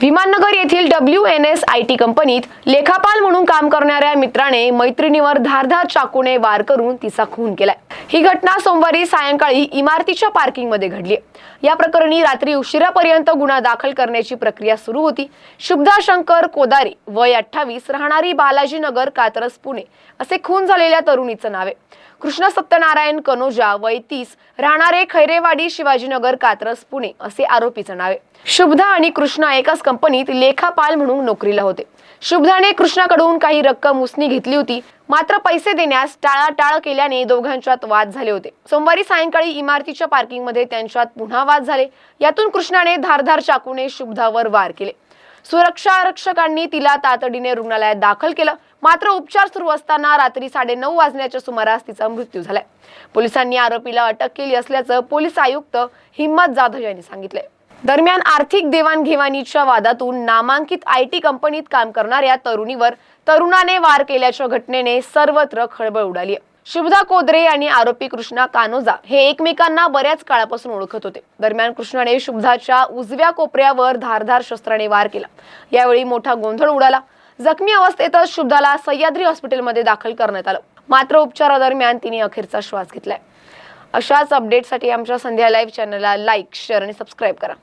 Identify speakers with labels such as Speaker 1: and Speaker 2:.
Speaker 1: विमाननगर येथील W N S I T कंपनीत लेखापाल म्हणून काम करणाऱ्या मित्राने मैत्रिणीवर धारधार चाकूने वार करून तिचा खून केलाय. ही घटना सोमवारी सायंकाळी इमारतीच्या पार्किंगमध्ये घडली या प्रकरणी रात्री उशिरापर्यंत गुन्हा दाखल करण्याची प्रक्रिया सुरू होती. शुभदा शंकर कोदारी वय अठ्ठावीस राहणारी बालाजीनगर कात्रस पुणे असे खून झालेल्या तरुणीचं नाव आहे. कृष्ण सत्यनारायण कनोजा वय तीस राहणारे खैरेवाडी शिवाजीनगर कात्रस पुणे असे आरोपीचं नाव आहे. शुभदा आणि कृष्णा एकाच कंपनीत लेखापाल म्हणून नोकरीला होते. शुभदाने कृष्णाकडून काही रक्कम उसनी घेतली होती. मात्र पैसे देण्यास टाळाटाळ केल्याने दोघांच्यात वाद झाले होते. सोमवारी सायंकाळी इमारतीच्या पार्किंगमध्ये त्यांच्यात पुन्हा वाद झाले. यातून कृष्णाने धारधार चाकूने शुभधावर वार केले. सुरक्षा आरक्षकांनी तिला तातडीने रुग्णालयात दाखल केलं. मात्र उपचार सुरू असताना रात्री साडेनऊ वाजण्याच्या सुमारास तिचा मृत्यू झालाय. पोलिसांनी आरोपीला अटक केली असल्याचं पोलीस आयुक्त हिम्मत जाधव यांनी सांगितलंय. दरम्यान आर्थिक देवाणघेवाणीच्या वादातून नामांकित आय टी कंपनीत काम करणाऱ्या तरुणीवर तरुणाने वार केल्याच्या घटनेने सर्वत्र खळबळ उडाली. शिवदा शुभदा कोदरे आणि आरोपी कृष्णा कानोजा हे एकमेकांना बऱ्याच काळापासून ओळखत होते. दरम्यान कृष्णाने शुभदाच्या उजव्या कोपऱ्यावर धारधार शस्त्राने वार केला. यावेळी मोठा गोंधळ उडाला. जखमी अवस्थेतच शुभदाला सह्याद्री हॉस्पिटलमध्ये दाखल करण्यात आलं. मात्र उपचारादरम्यान तिने अखेरचा श्वास घेतलाय. अशाच अपडेटसाठी आमच्या संध्या लाईव्ह चॅनलला लाईक शेअर आणि सबस्क्राईब करा.